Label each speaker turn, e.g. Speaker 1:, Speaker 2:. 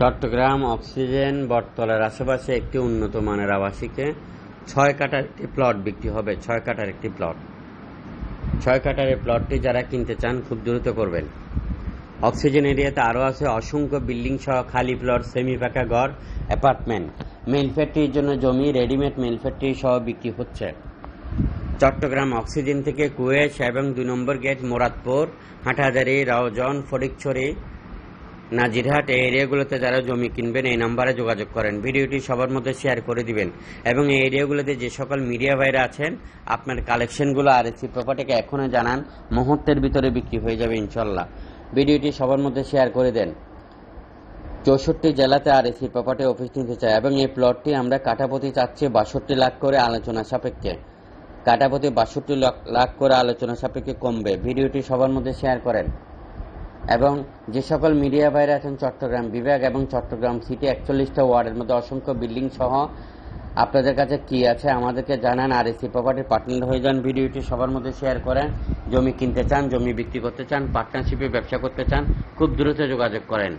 Speaker 1: Chittagong oxygen বটতলার আশেপাশে একটি উন্নত মানের আবাসিকে ছয় কাটার একটি প্লট বিক্রি হবে, ছয় কাটার একটি প্লট। ছয় কাটার এই প্লটটি যারা কিনতে চান খুব দ্রুত করবেন। অক্সিজেন এরিয়াতে আরও আছে অসংখ্য বিল্ডিং সহ খালি প্লট সেমি পাকা ঘর, অ্যাপার্টমেন্ট। মেল ফ্যাক্টরির জন্য জমি, রেডিমেড মেল ফ্যাক্টরি সহ বিক্রি হচ্ছে। চট্টগ্রাম অক্সিজেন থেকে কুয়েশ এবং দুই নম্বর গেট, মোরাদপুর, হাটহাজারি, রাওজন, ফটিকছড়ি নাজিরহাট এই এরিয়াগুলোতে যারা জমি কিনবেন, এই নাম্বারে যোগাযোগ করেন। ভিডিওটি সবার মধ্যে শেয়ার করে দিবেন। এবং এই এরিয়াগুলোতে যে সকল মিডিয়া ভাইরা আছেন, আপনার কালেকশনগুলো আর এসি প্রপার্টিকে এখনই জানান, মুহূর্তের ভিতরে বিক্রি হয়ে যাবে ইনশাল্লাহ ভিডিওটি সবার মধ্যে শেয়ার করে দেন। চৌষট্টি জেলাতে আর এসি প্রপার্টি অফিস নিতে চায় এবং এই প্লটটি আমরা কাঠাপতি চাচ্ছি বাষট্টি লাখ করে আলোচনা সাপেক্ষে। কাটাপতি বাষট্টি লাখ করে আলোচনা সাপেক্ষে কমবে। ভিডিওটি সবার মধ্যে শেয়ার করেন। এবং যে সকল মিডিয়া বাইরে আছেন চট্টগ্রাম বিভাগ এবং চট্টগ্রাম সিটি, একচল্লিশটা ওয়ার্ডের মধ্যে অসংখ্য বিল্ডিং সহ আপনাদের কাছে কি আছে আমাদেরকে জানান। আর এসি প্রপার্টির পার্টনার হয়ে যান, ভিডিওটি সবার মধ্যে শেয়ার করেন। জমি কিনতে চান, জমি বিক্রি করতে চান পার্টনারশিপে ব্যবসা করতে চান, খুব দ্রুত যোগাযোগ করেন।